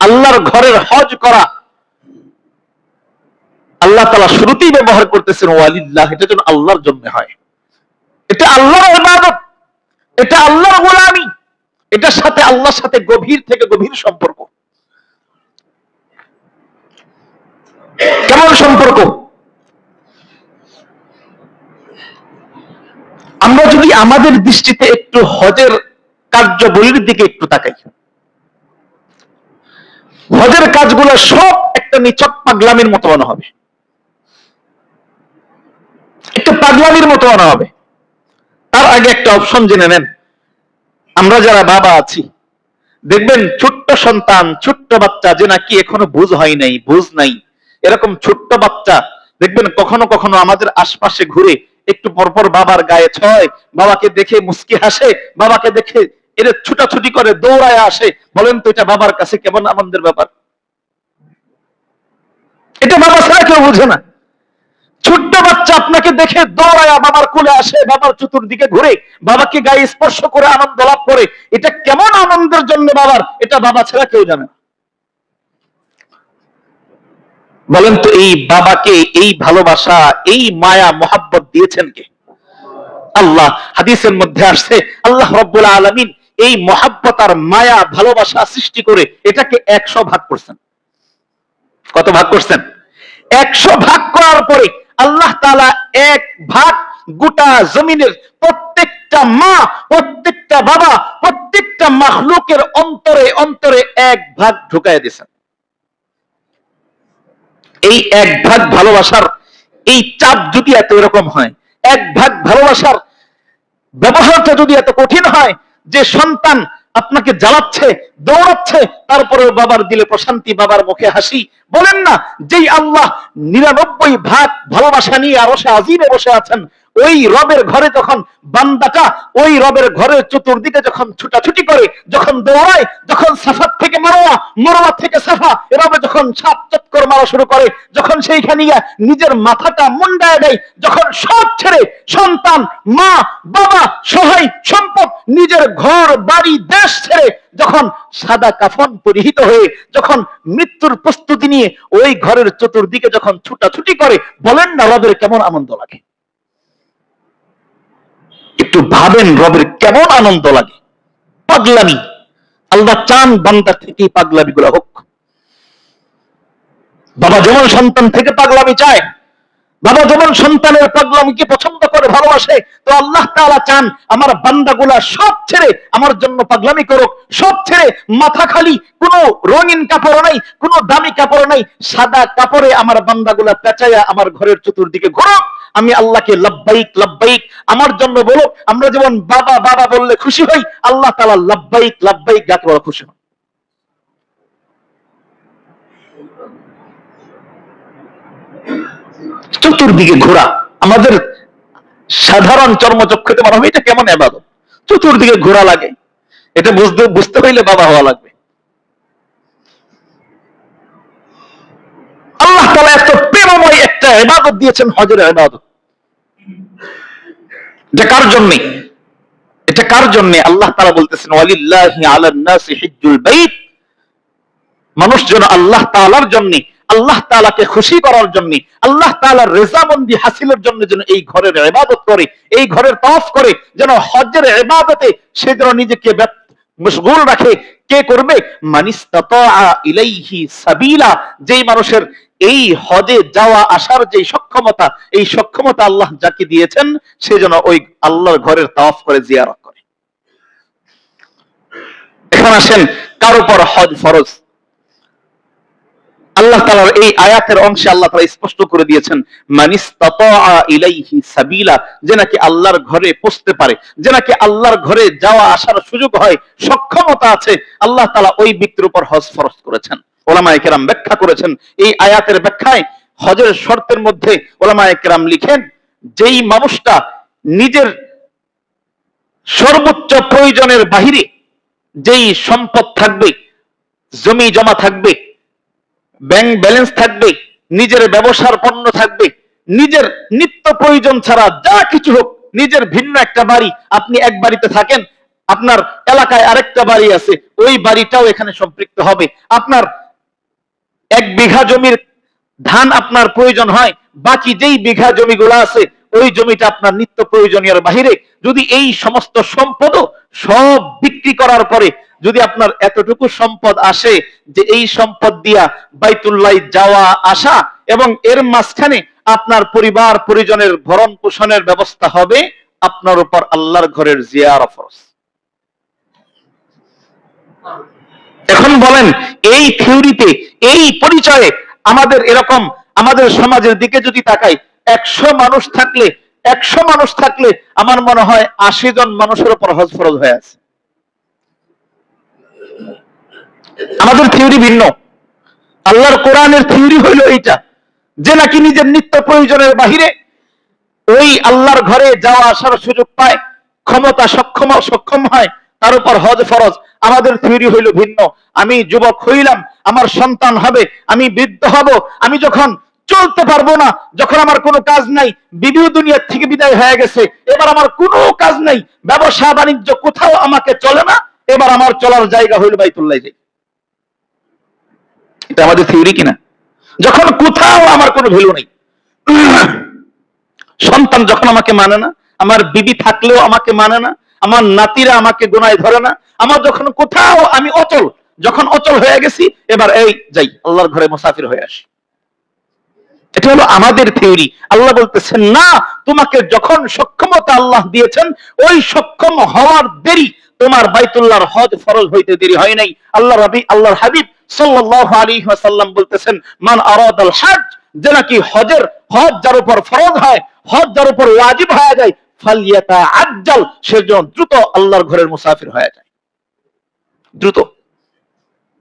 আল্লাহর ঘরের হজ করা। আল্লাহ তাআলা শুরুতেই ব্যবহার করতেছেন ওয়ালিল্লাহ, এটা যেন আল্লাহর জন্য হয়। এটা আল্লাহর ইবাদত, এটা আল্লাহর গোলামি এটার সাথে আল্লাহর সাথে গভীর থেকে গভীর সম্পর্ক। কেমন সম্পর্ক? আমরা যদি আমাদের দৃষ্টিতে একটু হজের কার্যবলীর দিকে একটু তাকাই। হজের কাজগুলো সব একটা নিচক পাগলামির মতো মনে হবে। একটু পাগলামির মতো মনে হবে। তার আগে একটা অপশন জেনে নেন। আমরা যারা বাবা আছি, দেখবেন ছোট্ট সন্তান, ছোট্ট বাচ্চা যে নাকি এখনও বুঝ হয় নাই, বুঝ নাই। এরকম ছোট্ট বাচ্চা, দেখবেন কখনো কখনো আমাদের আশপাশে ঘুরে একটু পরপর বাবার গায়ে ছয়, বাবাকে দেখে মুস্কি হাসে, বাবাকে দেখে এরা ছুটাছুটি করে, দৌড়ায় আসে। বলেন তো, এটা বাবার কাছে কেমন আনন্দের ব্যাপার? এটা বাবা ছাড়া কেউ বুঝে না। ছোট্ট বাচ্চা আপনাকে দেখে দৌড়ায়া বাবার কোলে আসে, বাবার চতুর্দিকে ঘুরে, বাবাকে গায়ে স্পর্শ করে আনন্দ লাভ করে। এটা কেমন আনন্দের জন্য বাবার? এটা বাবা ছাড়া কেউ জানে বলেন তো, এই বাবাকে এই ভালোবাসা, এই মায়া, মোহাব্বত দিয়েছেন কে? আল্লাহ, হাদিসের মধ্যে আসছে, আল্লাহ রব্বুল আলমিন এই মহাব্বত আর মায়া, ভালোবাসা সৃষ্টি করে এটাকে একশো ভাগ করছেন। কত ভাগ করছেন? একশো ভাগ করার পরে আল্লাহ তালা এক ভাগ গোটা জমিনের প্রত্যেকটা মা, প্রত্যেকটা বাবা, প্রত্যেকটা মাহলুকের অন্তরে অন্তরে এক ভাগ ঢুকাই দিয়েছেন। এই এক ভাগ ভালোবাসার এই চাপ যদি এত এরকম হয়, এক ভাগ ভালোবাসার ব্যবহারটা যদি এত কঠিন হয় যে সন্তান আপনাকে জ্বালাচ্ছে, দৌড়াচ্ছে তারপরে বাবার দিলে প্রশান্তি, বাবার মুখে হাসি। বলেন না, যেই আল্লাহ নিরানব্বই ভাগ ভালোবাসা নিয়ে আরও সে আজিমে বসে আছেন ওই রবের ঘরে যখন বান্দাটা, ওই রবের ঘরের চতুর্দিকে যখন ছুটাছুটি করে, যখন দৌড়ায়, যখন সাফাত থেকে মারোয়া, মরোয়া থেকে সাফা এভাবে যখন সাত চক্কর মারা শুরু করে, যখন সেইখানে নিজের মাথাটা মুন্ডায় দেয়, যখন সব ছেড়ে সন্তান, মা, বাবা, সহায়, সম্পদ, নিজের ঘর, বাড়ি, দেশ ছেড়ে যখন সাদা কাফন পরিহিত হয়ে, যখন মৃত্যুর প্রস্তুতি নিয়ে ওই ঘরের চতুর্দিকে যখন ছুটাছুটি করে, বলেন না রবের কেমন আনন্দ লাগে। একটু ভাবেন রবের কেমন আনন্দ লাগে। পাগলামি। আল্লাহ চান বান্দা থেকে পাগলামি গুলা হোক। বাবা যেমন সন্তান থেকে পাগলামি চায় বাবা যেমন সন্তানের পাগলামিকে পছন্দ করে, ভালোবাসে, তো আল্লাহ তাআলা চান আমার বান্দাগুলা সব ছেড়ে আমার জন্য পাগলামি করুক, সব ছেড়ে মাথা খালি, কোনো রঙিন কাপড় নাই, কোনো দামি কাপড় নাই, সাদা কাপড়ে আমার বান্দাগুলা পেঁচাইয়া আমার ঘরের চতুর্দিকে ঘুরুক, আমি আল্লাহকে লব্বাইক লব্বাইক, আমার জন্য বলো আমরা যেমন বাবা বাবা বললে খুশি হই, আল্লাহ তাআলা লব্বাইক লব্বাইক, গাতে খুশি হন। চতুর্দিকে ঘোরা। আমাদের সাধারণ চর্মচক্ষুতে মনে হবে এটা কেমন এবাদত চতুর্দিকে ঘোরা লাগে। এটা বুঝতে বুঝতে হইলে বাবা হওয়া লাগবে। আল্লাহ তালা এত প্রেমময় একটা এবাদত দিয়েছেন, হজের এবাদত এটা কার জন্যে? এটা কার জন্যে? আল্লাহ তালা বলতেছেন, ওয়ালিল্লাহি আলান হিজ্জুল বাইত। আল্লাহ তাআলার জন্য আল্লাহ তাআলাকে খুশি করার জন্য, আল্লাহ তাআলার রেজামন্দি হাসিলের জন্য যেন এই ঘরের ইবাদত করে, এই ঘরের তওয়াফ করে, যেন হজ্জের ইবাদতে সে যেন নিজেকে মশগুল রাখে। কে করবে? ইলাইহি সাবিলা। যেই মানুষের এই হজে যাওয়া আসার যে সক্ষমতা, এই সক্ষমতা আল্লাহ যাকে দিয়েছেন, সে যেন ওই আল্লাহর ঘরের তাওয়াফ করে জিয়ারত করে। এখন আসেন, কার উপর হজ ফরজ? আল্লাহ তাআলার এই আয়াতের অংশে আল্লাহ তাআলা স্পষ্ট করে দিয়েছেন মানিস্তাতা ইলাইহি সাবিলা যে নাকি আল্লাহর ঘরে পৌঁছতে পারে, যে নাকি আল্লাহর ঘরে যাওয়া আসার সুযোগ হয়, সক্ষমতা আছে, আল্লাহ তাআলা ওই ব্যক্তির উপর হজ ফরজ করেছেন। ওলামায়ে কেরাম ব্যাখ্যা করেছেন, এই আয়াতের ব্যাখ্যায় হজের শর্তের মধ্যে ওলামায়ে কেরাম লিখেন, যেই মানুষটা নিজের সর্বোচ্চ প্রয়োজনের বাহিরে যেই সম্পদ থাকবে, জমি জমা থাকবে ব্যাংক ব্যালেন্স থাকবে, নিজের ব্যবসার পণ্য থাকবে, নিজের নিত্য প্রয়োজন ছাড়া যা কিছু হোক, নিজের ভিন্ন একটা বাড়ি আপনি এক বাড়িতে থাকেন, আপনার এলাকায় আরেকটা বাড়ি আছে, ওই বাড়িটাও এখানে সম্পৃক্ত হবে। আপনার এক বিঘা জমির ধান আপনার প্রয়োজন হয়, বাকি যেই বিঘা জমিগুলো আছে, ওই জমিটা আপনার নিত্য প্রয়োজনীয় বাহিরে। যদি এই সমস্ত সম্পদ সব বিক্রি করার পরে যদি আপনার এতটুকু সম্পদ আসে যে এই সম্পদ দিয়া বাইতুল্লাহ যাওয়া আসা এবং এর মাঝখানে আপনার পরিবার, পরিজনের ভরণ পোষণের ব্যবস্থা হবে, আপনার উপর আল্লাহর ঘরের জিয়ার ফরজ। এখন বলেন, এই থিওরিতে, এই পরিচয়ে আমাদের এরকম, আমাদের সমাজের দিকে যদি তাকাই, একশো মানুষ থাকলে, একশো মানুষ থাকলে আমার মনে হয় আশি জন মানুষের উপর হজ ফরজ হয়ে আছে। আমাদের থিওরি ভিন্ন। আল্লাহর কোরআনের থিওরি হইল এইটা, যে নাকি নিজের নিত্য প্রয়োজনের বাহিরে ওই আল্লাহর ঘরে যাওয়া আসার সুযোগ পায়, ক্ষমতা সক্ষম সক্ষম হয়, তার উপর হজ ফরজ। আমাদের থিওরি হইল ভিন্ন। আমি যুবক হইলাম, আমার সন্তান হবে, আমি বৃদ্ধ হব, আমি যখন চলতে পারব না, যখন আমার কোনো কাজ নাই, বিবিও দুনিয়ার থেকে বিদায় হয়ে গেছে, এবার আমার কোনো কাজ নাই ব্যবসা বাণিজ্য কোথাও আমাকে চলে না, এবার আমার চলার জায়গা হইল বাইতুল্লাহ যাই। এটা আমাদের থিওরি কিনা? যখন কোথাও আমার কোনো ভ্যালু নেই। সন্তান যখন আমাকে মানে না, আমার বিবি থাকলেও আমাকে মানে না, আমার নাতিরা আমাকে গোনায় ধরে না, আমার যখন কোথাও আমি অচল, যখন অচল হয়ে গেছি, এবার এই যাই, আল্লাহর ঘরে মুসাফির হয়ে আসি। এটা হলো আমাদের থিওরি আল্লাহ বলতেছেন, না, তোমাকে যখন সক্ষমতা আল্লাহ দিয়েছেন, ওই সক্ষম হওয়ার দেরি তোমার বাইতুল্লাহর হজ ফরজ হইতে দেরি হয় নাই। আল্লাহ রবি, আল্লাহর হাবিব সাল্লাল্লাহু আলাইহি ওয়াসাল্লাম বলতেছেন, মান আরাদাল হজ, যে নাকি হজের, হজ যার উপর ফরজ হয়, হজ যার উপর ওয়াজিব হয়ে যায় ফালিয়াতা আজ্জাল সেজন্য দ্রুত আল্লাহর ঘরের মুসাফির হয়ে যায়। দ্রুত।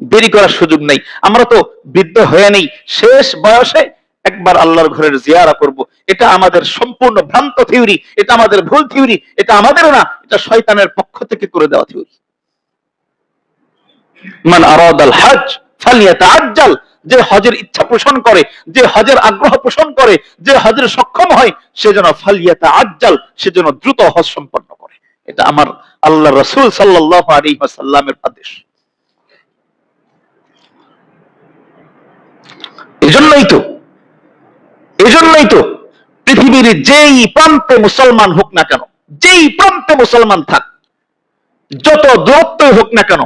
দেরি করার সুযোগ নেই। আমরা তো বৃদ্ধ হয়ে নেই। শেষ বয়সে একবার আল্লাহর ঘরের জিয়ারা করব। এটা আমাদের সম্পূর্ণ ভ্রান্ত থিওরি, এটা আমাদের ভুল থিওরি, এটা আমাদেরও না, এটা শয়তানের পক্ষ থেকে করে দেওয়া থিওরি। মান আরাদাল হজ, ফালিয়াতাআজ্জাল, যে হজের ইচ্ছা পোষণ করে, যে হজের আগ্রহ পোষণ করে, যে হজের সক্ষম হয়, সে যেন ফালিয়াতা আজ্জাল সে যেন দ্রুত হজ সম্পন্ন করে। এটা আমার আল্লাহ রসুল সাল্লাহ আলী সাল্লামের আদেশ। এজন্যই তো এজন্যই তো পৃথিবীর যেই প্রান্তে মুসলমান হোক না কেন, যেই প্রান্তে মুসলমান থাক, যত দূরত্বই হোক না কেন,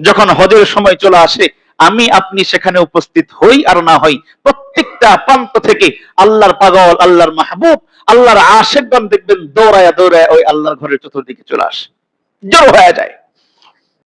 যখন হজের সময় চলে আসে, আমি, আপনি সেখানে উপস্থিত হই আর না হই, প্রত্যেকটা প্রান্ত থেকে আল্লাহর পাগল, আল্লাহর মাহবুব, আল্লাহর আশেকগণ দেখবেন, দৌড়ায়া দৌড়ায় ওই আল্লাহর ঘরের চতুর্দিকে চলে আসে। জড়ো হয়ে যায়।